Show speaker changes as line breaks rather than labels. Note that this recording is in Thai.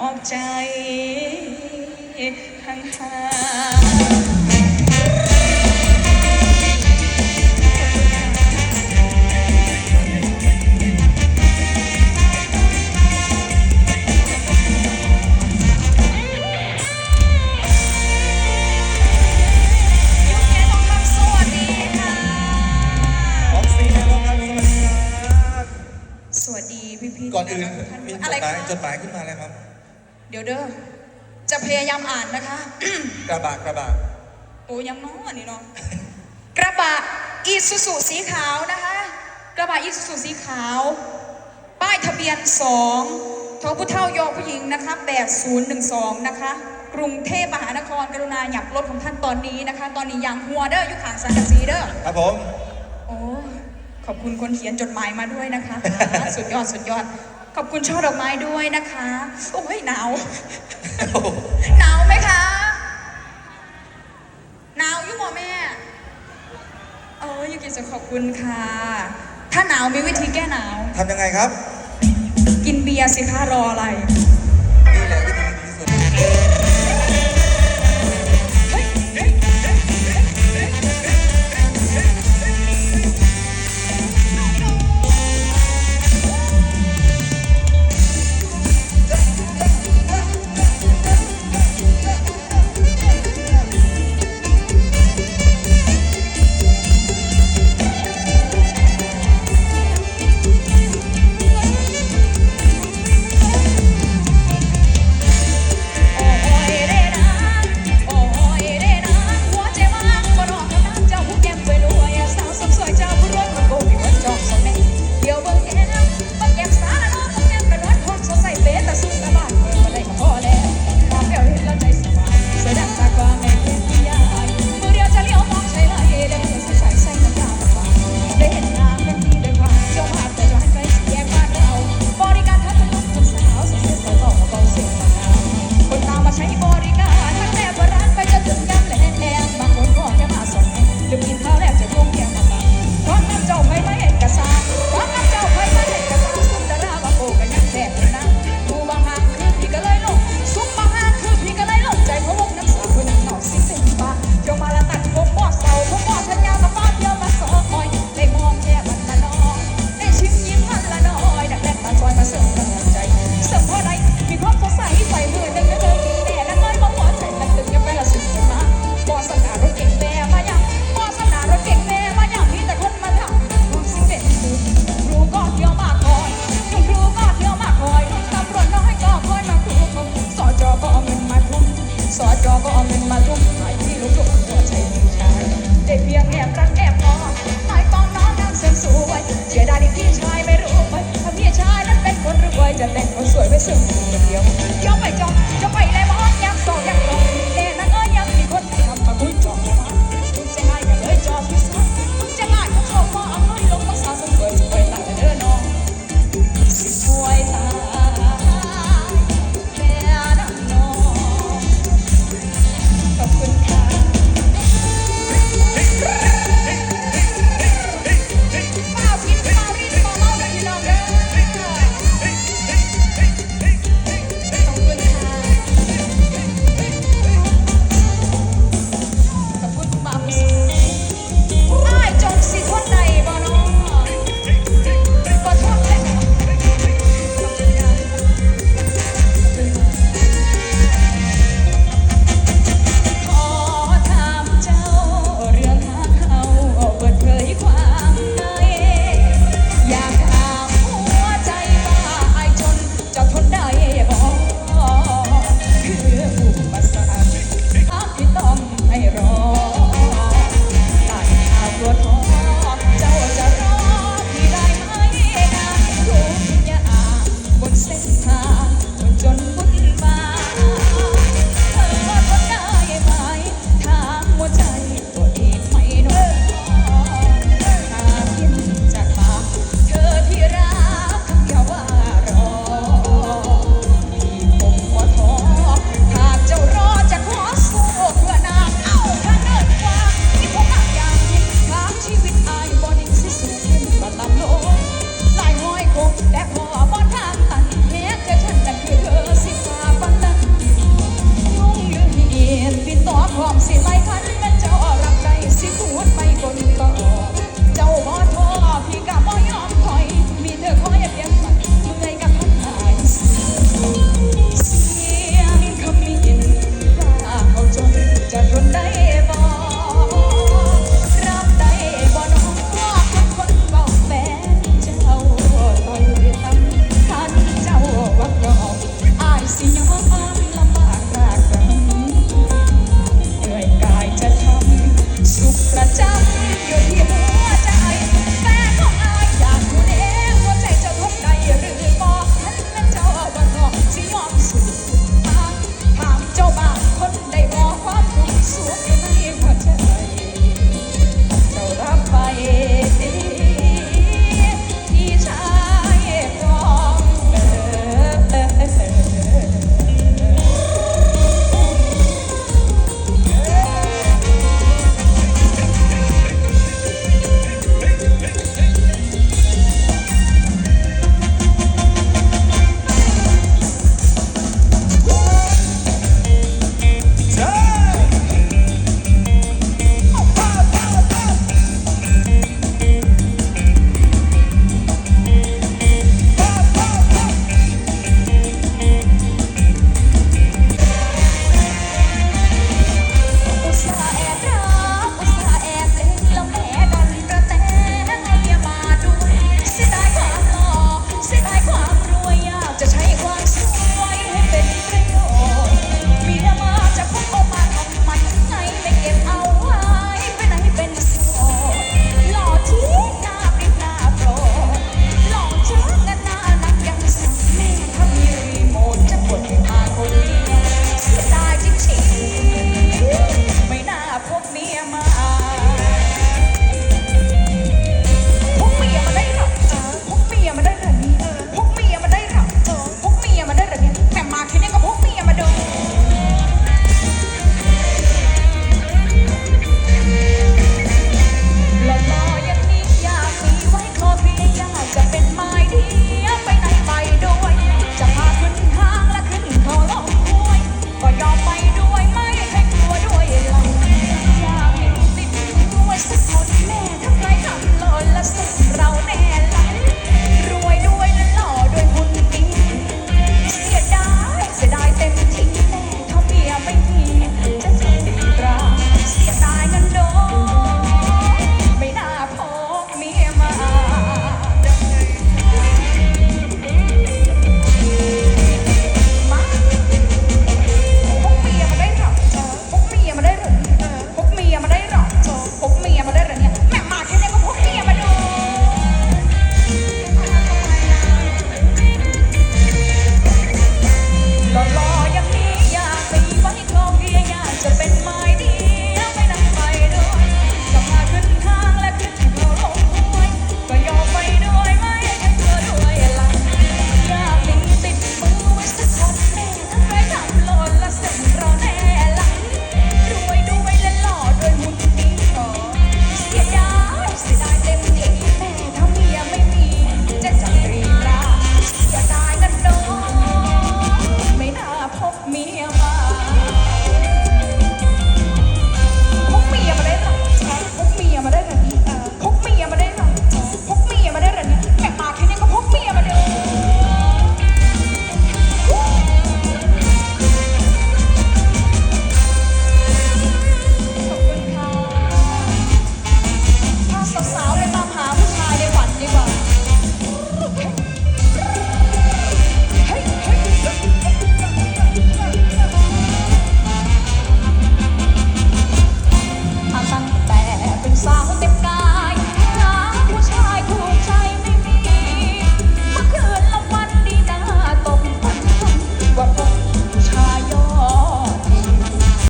ออกใจห่างๆก่อ
นอื่นมีจดหมายจดหมายขึ้นมาแล้วครับ
เดี๋ยวเด้อ จะพยายามอ่านนะคะ
กระบะกระบะ
โอ้ยังน้อยนี่เนาะ กระบะอีซูซูสีขาวนะคะ กระบะอีซูซูสีขาว ป้ายทะเบียนสองทอผู้เท่ายอผู้หญิงนะคะแบบศูนย์หนึ่งสองนะคะ กรุงเทพมหานครกรุณาหยับรถของท่านตอนนี้นะคะ ตอนนี้ยังหัวเด้อยุขางสังกสีเด้อ
ครับผม
โอ้ ขอบคุณคนเขียนจดหมายมาด้วยนะคะ สุดยอดสุดยอด ขอบคุณช่อดอกไม้ด้วยนะคะ โอ้ยหนาว หนาวไหมคะ หนาวอยู่บ่แม่ เออยูกิจะขอบคุณค่ะ ถ้าหนาวมีวิธีแก้หนาว
ทำยังไงครับ
กินเบียร์สิคะรออะไร